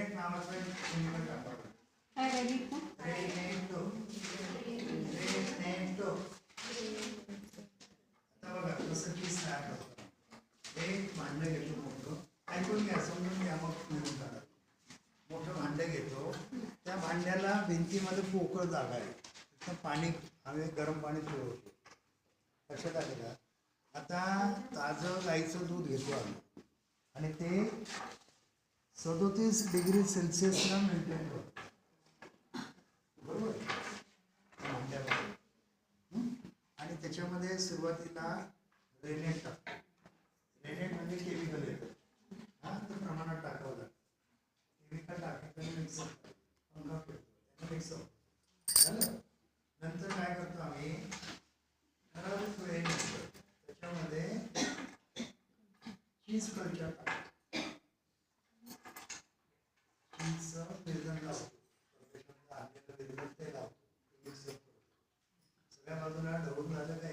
Rennet नावाचं आता बघा कसं एक भांडं घेतो मोठं. ऐकून घ्या समजून घ्या मग लिहून काढा मोठं भांडं घेतो. त्या भांड्याला भिंतीमध्ये पोकळ जागा आहे. तिथं पाणी हवे गरम पाणी फिरवतो लक्षात आले का? आता ताजं गाईचं दूध घेतो आम्ही. आणि ते सदोतीस डिग्री सेल्सिअसला मेंटेन करतो बरोबर? आणि त्याच्यामध्ये सुरुवातीला रेनेट टाकतो. रेनेट म्हणजे केमिकल येतं. हा? तर प्रमाणात टाकावं लागतं. केमिकल टाकलं मिक्स पंखा झालं? नंतर काय करतो आम्ही? ठराविक वेळेनंतर त्याच्यामध्ये चीज कल्चर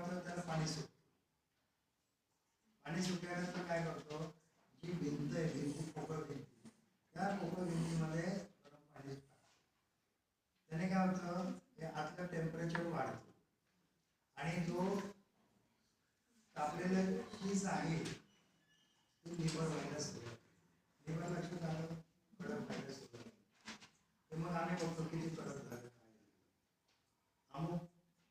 होतं त्याला पाणी सुटतं. पाणी सुटल्यानंतर काय करतो? जी भिंत आहे भिंती पोकळ भिंती त्या पोकळ भिंतीमध्ये गरम पाणी टाकतो. त्याने काय होतं? हे आतलं टेम्परेचर वाढतं. आणि तो तापलेलं चीज आहे ती निबर निबर लक्षात आलं कडक व्हायला सुरुवात ते मग आम्ही बघतो किती कडक झालं काय झालं. अमुक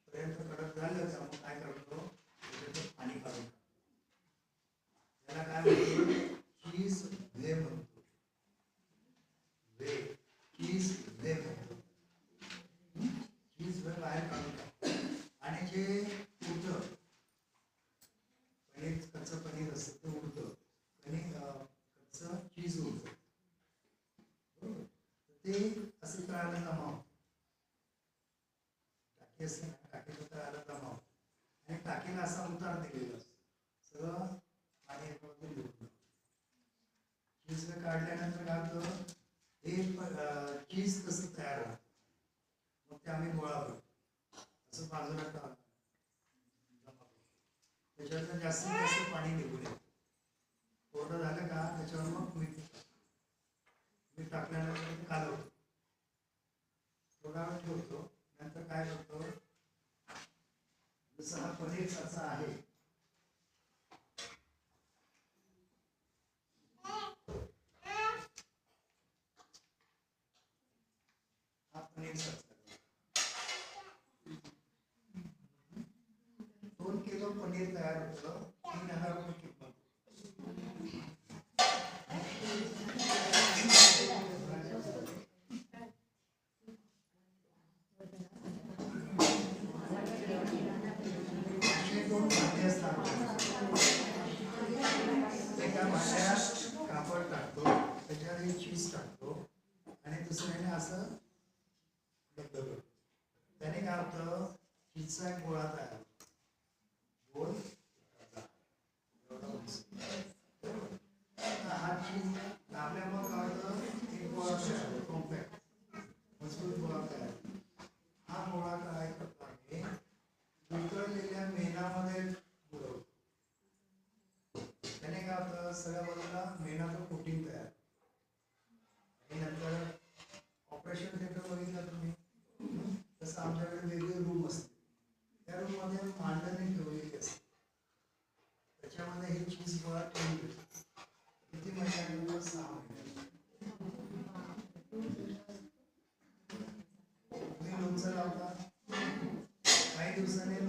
पर्यंत कडक झालं तर मग काय करतो त्याच्यातलं पाणी काढून टाकतो. त्याला काय म्हणतो चीज व्हे म्हणतो व्हे चीज व्हे म्हणतो आणि जे उरतं पनीर कच्चं पनीर असतं ते उरतं पनीर कच्चं चीज उरतं बरोबर? ते असं तळाला जमा टाकी असते ना टाकीचं तळाला जमा आणि टाकीला असा उतार दिलेला असतो. सगळं पाणी याच्यामध्ये चीज काढल्यानंतर काय हे चीज कसं तयार होतं? मग ते आम्ही गोळा करतो. बाजूला टाक त्याच्यातनं जास्तीत जास्त पाणी निघू येतं. कोरडं झालं का त्याच्यावर मग मीठ मीठ टाकल्यानंतर ते कालवतो. थोडा वेळ ठेवतो. नंतर काय करतो? जसं हा पनीर असा आहे हा पनीर दोन किलो पनीर तयार होतं तीन हजार रुपये कापड त्याच्यावर चीज टाकतो आणि दुसऱ्याने असं त्याने काय होतं? चीजचा एक गोळा तयार सगळ्या बाजूला मेणाचं कोटिंग तयार तुम्ही लोणचं लावता काही दिवसाने